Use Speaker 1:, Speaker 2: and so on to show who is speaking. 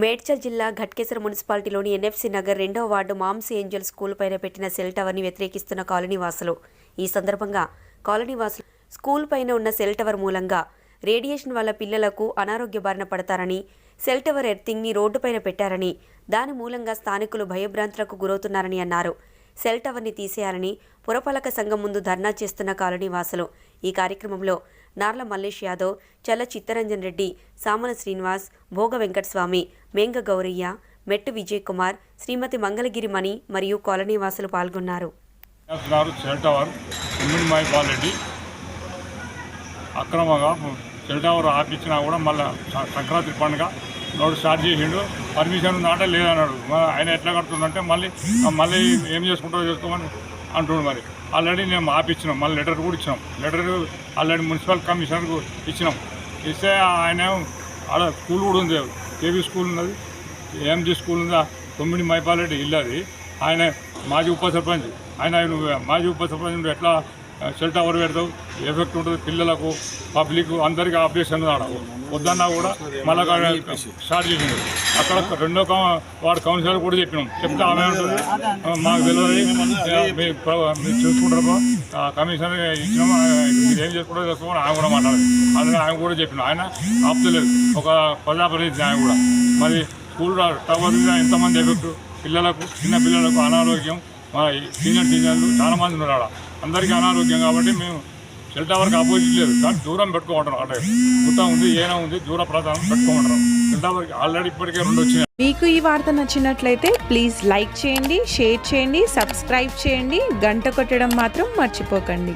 Speaker 1: మేడ్చల్ జిల్లా ఘట్కేసర్ మున్సిపాలిటీలోని ఎన్ఎఫ్సి నగర్ రెండవ ward moms Angel school పైన పెట్టిన సెల్ టవర్ని వ్యతిరేకిస్తున్న కాలనీ వాసులు. ఈ సందర్భంగా కాలనీ వాసులు స్కూల్ పైన ఉన్న సెల్ టవర్ మూలంగా రేడియేషన్ వల్ల పిల్లలకు అనారోగ్య బారిన పడతారని సెల్ టవర్ ఎర్తింగ్ని రోడ్డుపైన పెట్టారని దాని మూలంగా స్థానికులు భయభ్రాంతులకు గురవుతున్నారని అన్నారు. సెల్ టవర్ని తీసేయాలని పురపాలక సంఘం ముందు ధర్నా చేస్తున్న కాలనీ వాసులు. ఈ కార్యక్రమంలో నార్ల మల్లేష్ యాదవ్ చల్ల చిత్తరంజన్ రెడ్డి సామల శ్రీనివాస్ భోగ వెంకటస్వామి మేంగ గౌరయ్య మెట్టు విజయ్ కుమార్ శ్రీమతి మంగళగిరి మణి మరియు కాలనీ వాసులు పాల్గొన్నారు.
Speaker 2: అక్రమంగా సెల్ ఆపించినా కూడా మళ్ళీ సంక్రాంతి పండుగ నోడు స్టార్ట్ చేసిండు. పర్మిషన్ ఉందంటే లేదన్నాడు. ఆయన ఎట్లా కడుతుందంటే మళ్ళీ మళ్ళీ ఏం చేసుకుంటారో చేసుకోమని అంటుండ్రు మరి. ఆల్రెడీ మేము ఆపిచ్చినాం మళ్ళీ లెటర్ కూడా ఇచ్చినాం. లెటర్ ఆల్రెడీ మున్సిపల్ కమిషనర్కు ఇచ్చినాం. ఇస్తే ఆయన ఆడ స్కూల్ కూడా ఉంది. కేవీ స్కూల్ ఉన్నది. ఏఎంజీ స్కూల్ ఉందా. తొమ్మిది మైపాలెడ్డి ఇల్లు అది. ఆయన మాజీ ఉప సర్పంచ్. ఆయన ఆయన మాజీ ఉప సర్పంచ్ ఎట్లా సెల్ టవర్ పెడతావు ఎఫెక్ట్ ఉంటుంది పిల్లలకు పబ్లిక్ అందరికీ ఆపరేషన్ ఆడ. వద్దన్నా కూడా మళ్ళా స్టార్ట్ చేసిండు. అక్కడ రెండో కౌ- వాడు కౌన్సిలర్ కూడా చెప్పినాం. చెప్తే ఆమె ఉంటుంది మాకు తెలియదు. మీరు చూసుకుంటారు కమిషనర్ ఇచ్చినాము మీరు ఏం చేసుకుంటారో చేసుకోమని ఆయన కూడా మాట్లాడారు అందుకని ఆయన కూడా చెప్పినాం. ఆయన ఆపుతలేదు. ఒక ప్రజాప్రతినిధి ఆయన కూడా. మరి స్కూల్ టవర్ ఎంతమంది ఎఫెక్ట్? పిల్లలకు చిన్న పిల్లలకు అనారోగ్యం. మన సీనియర్ సీనియర్లు చాలా మంది ఉన్నారు ఆడ. అందరికీ అనారోగ్యం కాబట్టి మేము సెల్ టవర్కి ఆపోజిట్ లేదు. కానీ దూరం పెట్టుకోమంటాం అంటే గుట్ట ఉంది ఏనా ఉంది దూర ప్రధానం పెట్టుకోమంటాం సెల్ టవర్కి ఆల్రెడీ ఇప్పటికే రెండు వచ్చినాయి.
Speaker 3: మీకు ఈ వార్త నచ్చినట్లయితే ప్లీజ్ లైక్ చేయండి షేర్ చేయండి సబ్స్క్రైబ్ చేయండి. గంట కొట్టడం మాత్రం మర్చిపోకండి.